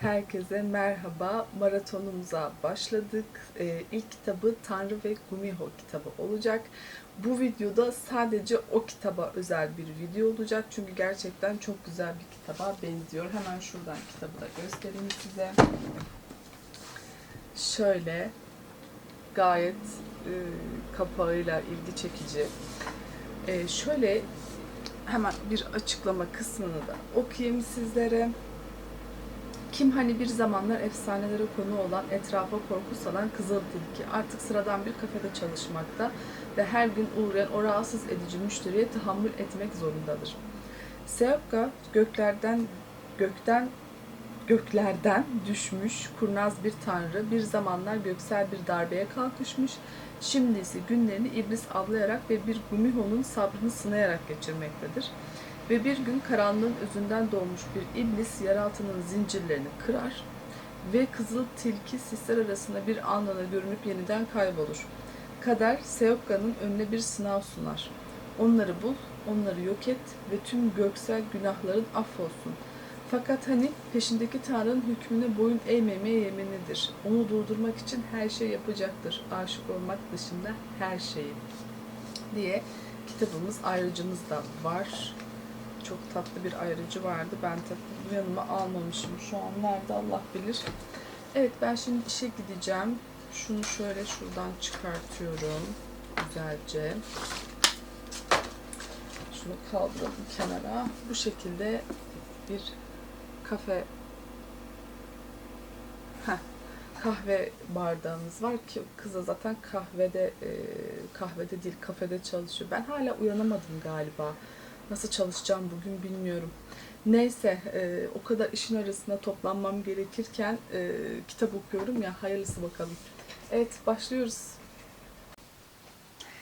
Herkese merhaba. Maratonumuza başladık. Ee, ilk kitabı Tanrı ve Gumiho kitabı olacak. Bu videoda sadece o kitaba özel bir video olacak. Çünkü gerçekten çok güzel bir kitaba benziyor. Hemen şuradan kitabı da göstereyim size. Şöyle gayet e, kapağıyla ilgi çekici. E, şöyle hemen bir açıklama kısmını da okuyayım sizlere. Kim hani bir zamanlar efsanelere konu olan, etrafa korku salan Kızıl Tilki artık sıradan bir kafede çalışmakta ve her gün uğrayan o rahatsız edici müşteriye tahammül etmek zorundadır. Seopka göklerden gökten göklerden düşmüş kurnaz bir tanrı bir zamanlar göksel bir darbeye kalkışmış şimdi ise günlerini iblis avlayarak ve bir Gumiho'nun sabrını sınayarak geçirmektedir. Ve bir gün karanlığın özünden doğmuş bir iblis yeraltının zincirlerini kırar ve kızıl tilki sisler arasında bir anlana görünüp yeniden kaybolur. Kader Seopka'nın önüne bir sınav sunar. Onları bul, onları yok et ve tüm göksel günahların affolsun. Fakat hani peşindeki Tanrı'nın hükmüne boyun eğmemeye yeminidir. Onu durdurmak için her şey yapacaktır. Aşık olmak dışında her şeyi. Diye kitabımız ayrıcımız da var çok tatlı bir ayrıcı vardı. Ben tabii yanıma almamışım. Şu an nerede Allah bilir. Evet ben şimdi işe gideceğim. Şunu şöyle şuradan çıkartıyorum. Güzelce. Şunu kaldıralım kenara. Bu şekilde bir kafe kahve bardağımız var ki kıza zaten kahvede e, kahvede değil kafede çalışıyor. Ben hala uyanamadım galiba. Nasıl çalışacağım bugün bilmiyorum. Neyse e, o kadar işin arasında toplanmam gerekirken e, kitap okuyorum ya hayırlısı bakalım. Evet başlıyoruz.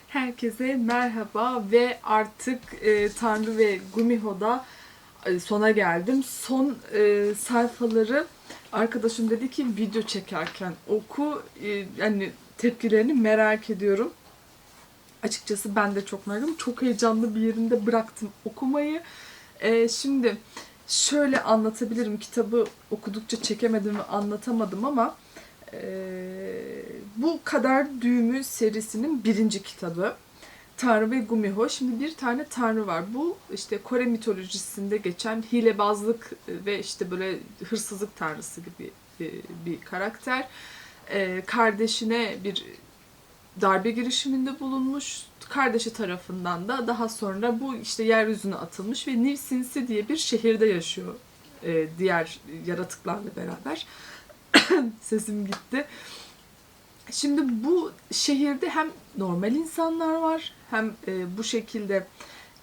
Herkese merhaba ve artık Tanrı ve Gumiho'da sona geldim. Son e, sayfaları arkadaşım dedi ki video çekerken oku e, yani tepkilerini merak ediyorum. Açıkçası ben de çok merakım. Çok heyecanlı bir yerinde bıraktım okumayı. Ee, şimdi şöyle anlatabilirim. Kitabı okudukça çekemedim ve anlatamadım ama e, bu Kader Düğümü serisinin birinci kitabı. Tanrı ve Gumiho. Şimdi bir tane tanrı var. Bu işte Kore mitolojisinde geçen hilebazlık ve işte böyle hırsızlık tanrısı gibi bir, bir karakter. Ee, kardeşine bir darbe girişiminde bulunmuş. Kardeşi tarafından da daha sonra bu işte yeryüzüne atılmış ve Nilsinsi diye bir şehirde yaşıyor e, diğer yaratıklarla beraber. Sesim gitti. Şimdi bu şehirde hem normal insanlar var hem e, bu şekilde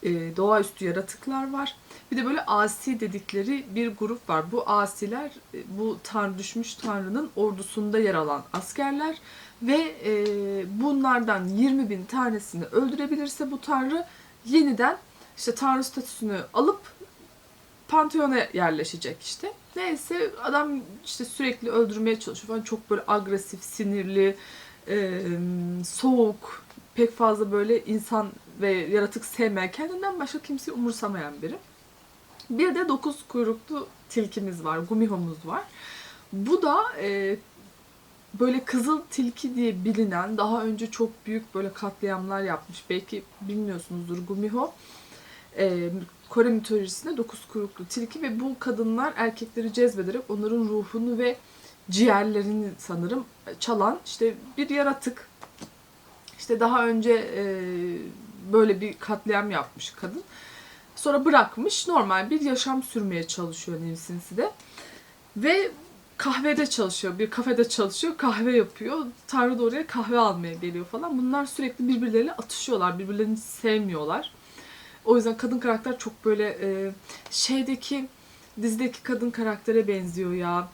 e, doğaüstü yaratıklar var. Bir de böyle asi dedikleri bir grup var. Bu asiler e, bu tanrı düşmüş tanrının ordusunda yer alan askerler ve e, bunlardan 20 bin tanesini öldürebilirse bu tanrı yeniden işte tanrı statüsünü alıp Pantheon'a yerleşecek işte. Neyse adam işte sürekli öldürmeye çalışıyor falan. Çok böyle agresif, sinirli, e, soğuk, pek fazla böyle insan ve yaratık sevmeyen, kendinden başka kimseyi umursamayan biri. Bir de dokuz kuyruklu tilkimiz var, Gumiho'muz var. Bu da e, böyle kızıl tilki diye bilinen daha önce çok büyük böyle katliamlar yapmış. Belki bilmiyorsunuzdur Gumiho. E, Kore mitolojisinde dokuz kuyruklu tilki ve bu kadınlar erkekleri cezbederek onların ruhunu ve ciğerlerini sanırım çalan işte bir yaratık. İşte daha önce e, böyle bir katliam yapmış kadın. Sonra bırakmış normal bir yaşam sürmeye çalışıyor Nilsinsi'de. Ve kahvede çalışıyor, bir kafede çalışıyor, kahve yapıyor. Tanrı da oraya kahve almaya geliyor falan. Bunlar sürekli birbirleriyle atışıyorlar, birbirlerini sevmiyorlar. O yüzden kadın karakter çok böyle e, şeydeki dizideki kadın karaktere benziyor ya.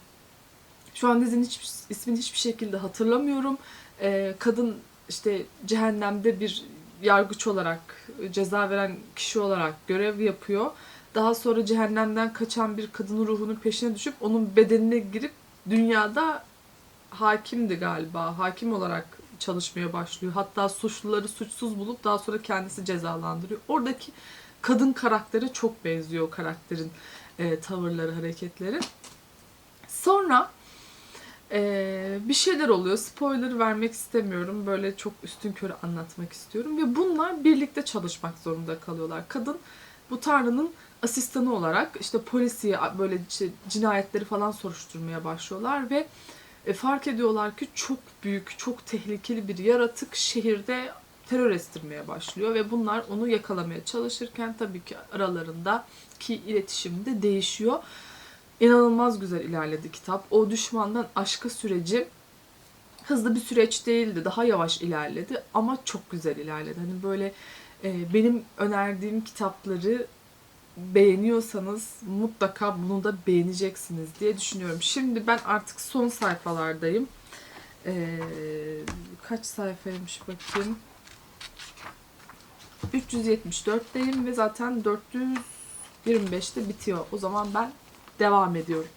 Şu an dizinin hiç, ismini hiçbir şekilde hatırlamıyorum. E, kadın işte cehennemde bir yargıç olarak, ceza veren kişi olarak görev yapıyor. Daha sonra cehennemden kaçan bir kadının ruhunun peşine düşüp onun bedenine girip dünyada hakimdi galiba. Hakim olarak çalışmaya başlıyor. Hatta suçluları suçsuz bulup daha sonra kendisi cezalandırıyor. Oradaki kadın karaktere çok benziyor o karakterin e, tavırları, hareketleri. Sonra e, bir şeyler oluyor. Spoiler vermek istemiyorum. Böyle çok üstün körü anlatmak istiyorum. Ve bunlar birlikte çalışmak zorunda kalıyorlar. Kadın bu Tanrı'nın asistanı olarak işte polisiye böyle cinayetleri falan soruşturmaya başlıyorlar ve e, fark ediyorlar ki çok büyük, çok tehlikeli bir yaratık şehirde terör estirmeye başlıyor ve bunlar onu yakalamaya çalışırken tabii ki aralarında ki iletişim de değişiyor. İnanılmaz güzel ilerledi kitap. O düşmandan aşka süreci hızlı bir süreç değildi. Daha yavaş ilerledi ama çok güzel ilerledi. Hani böyle e, benim önerdiğim kitapları beğeniyorsanız mutlaka bunu da beğeneceksiniz diye düşünüyorum. Şimdi ben artık son sayfalardayım. Ee, kaç sayfaymış bakayım. 374'teyim ve zaten 425'te bitiyor. O zaman ben devam ediyorum.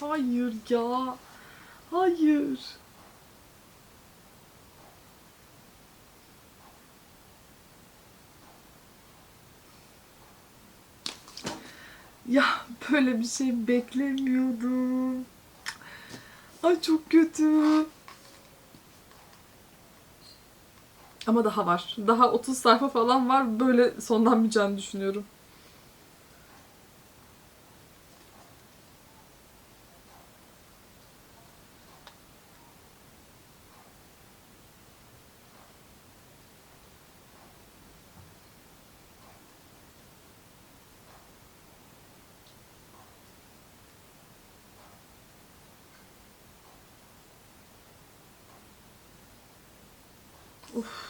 Hayır ya. Hayır. Ya böyle bir şey beklemiyordum. Ay çok kötü. Ama daha var. Daha 30 sayfa falan var. Böyle sonlanmayacağını düşünüyorum. Oof.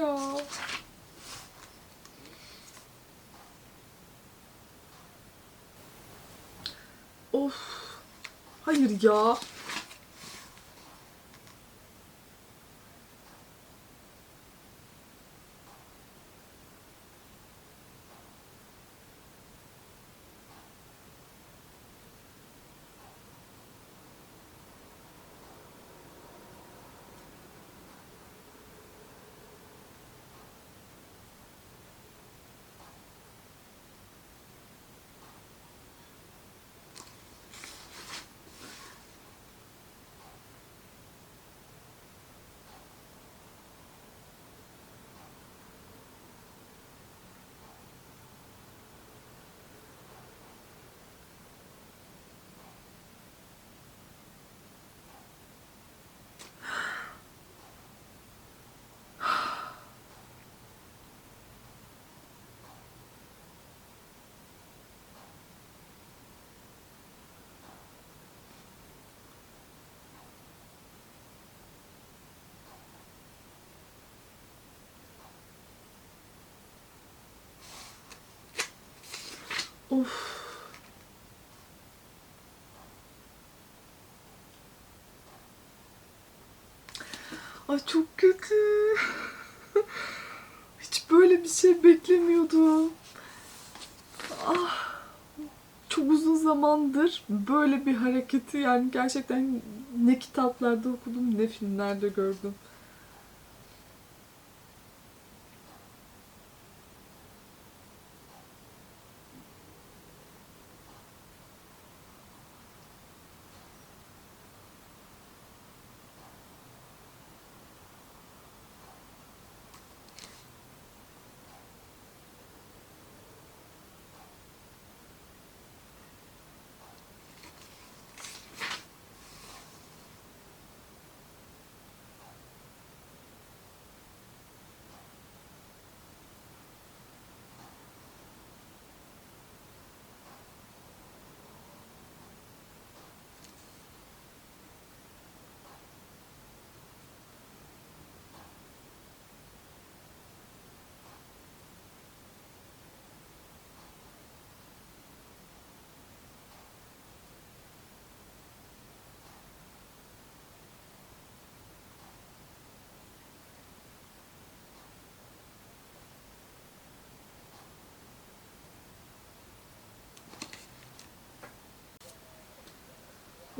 Ya. Of. Hayır ya. Of. Ay çok kötü. Hiç böyle bir şey beklemiyordum. Ah. Çok uzun zamandır böyle bir hareketi yani gerçekten ne kitaplarda okudum ne filmlerde gördüm.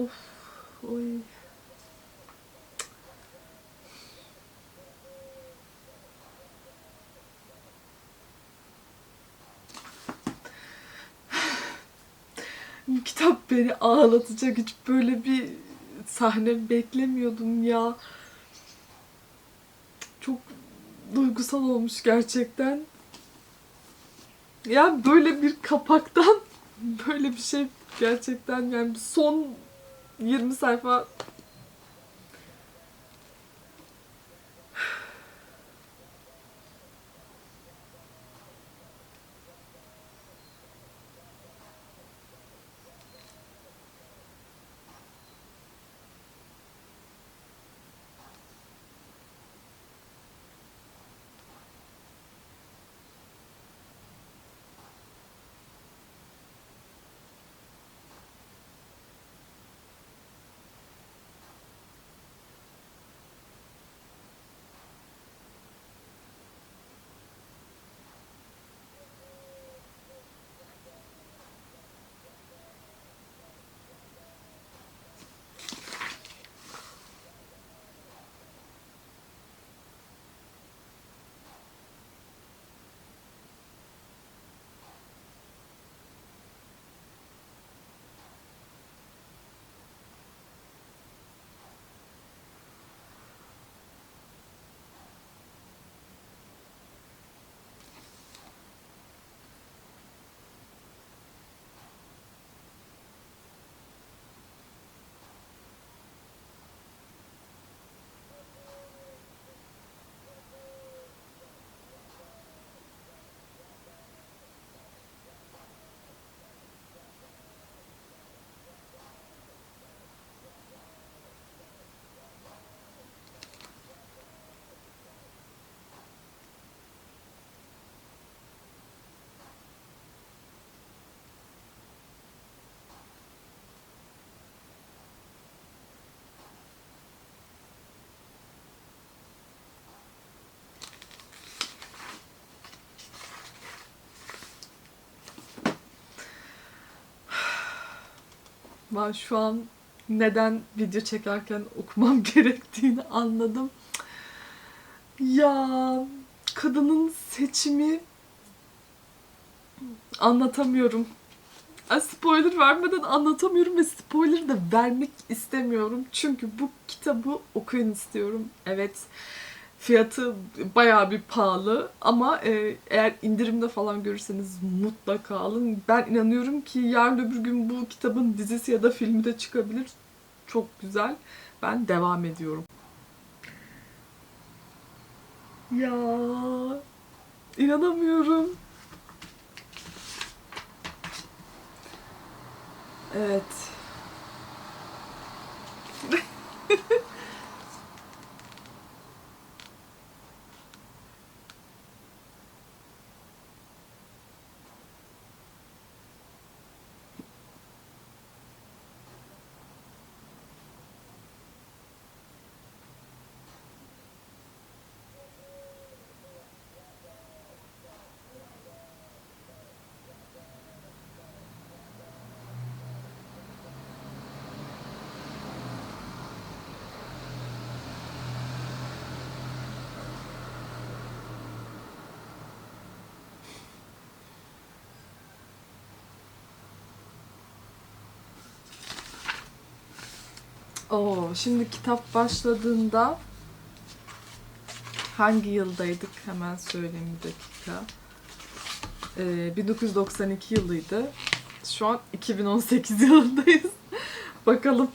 Of. Oy. Kitap beni ağlatacak. Hiç böyle bir sahne beklemiyordum ya. Çok duygusal olmuş gerçekten. Ya böyle bir kapaktan böyle bir şey gerçekten yani son 20 sayfa Ben şu an neden video çekerken okumam gerektiğini anladım. Ya kadının seçimi anlatamıyorum. Spoiler vermeden anlatamıyorum ve spoiler da vermek istemiyorum. Çünkü bu kitabı okuyun istiyorum. Evet fiyatı bayağı bir pahalı ama e, eğer indirimde falan görürseniz mutlaka alın. Ben inanıyorum ki yarın öbür gün bu kitabın dizisi ya da filmi de çıkabilir. Çok güzel. Ben devam ediyorum. Ya inanamıyorum. Evet. Oo, şimdi kitap başladığında hangi yıldaydık hemen söyleyeyim bir dakika. Ee, 1992 yılıydı. Şu an 2018 yılındayız. Bakalım.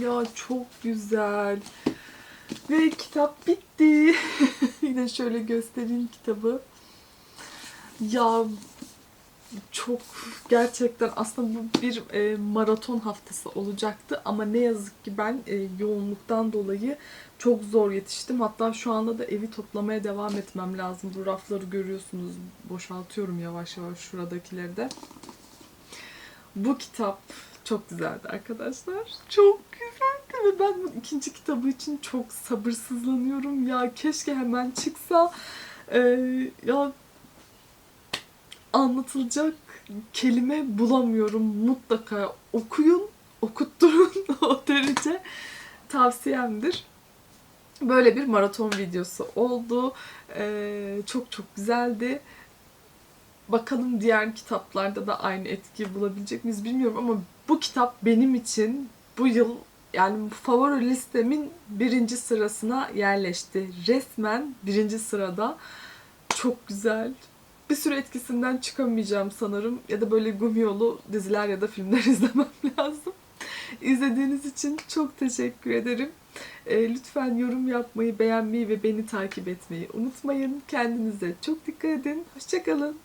Ya çok güzel. Ve kitap bitti. Yine şöyle göstereyim kitabı. Ya çok gerçekten aslında bu bir e, maraton haftası olacaktı ama ne yazık ki ben e, yoğunluktan dolayı çok zor yetiştim. Hatta şu anda da evi toplamaya devam etmem lazım. Bu rafları görüyorsunuz. Boşaltıyorum yavaş yavaş şuradakileri de. Bu kitap çok güzeldi arkadaşlar. Çok güzeldi ve ben bu ikinci kitabı için çok sabırsızlanıyorum. Ya keşke hemen çıksa. Ee, ya anlatılacak kelime bulamıyorum. Mutlaka okuyun, okutturun o derece tavsiyemdir. Böyle bir maraton videosu oldu. Ee, çok çok güzeldi. Bakalım diğer kitaplarda da aynı etkiyi bulabilecek miyiz bilmiyorum ama bu kitap benim için bu yıl yani favori listemin birinci sırasına yerleşti. Resmen birinci sırada. Çok güzel. Bir süre etkisinden çıkamayacağım sanırım. Ya da böyle gumiyolu diziler ya da filmler izlemem lazım. İzlediğiniz için çok teşekkür ederim. Ee, lütfen yorum yapmayı, beğenmeyi ve beni takip etmeyi unutmayın. Kendinize çok dikkat edin. Hoşçakalın.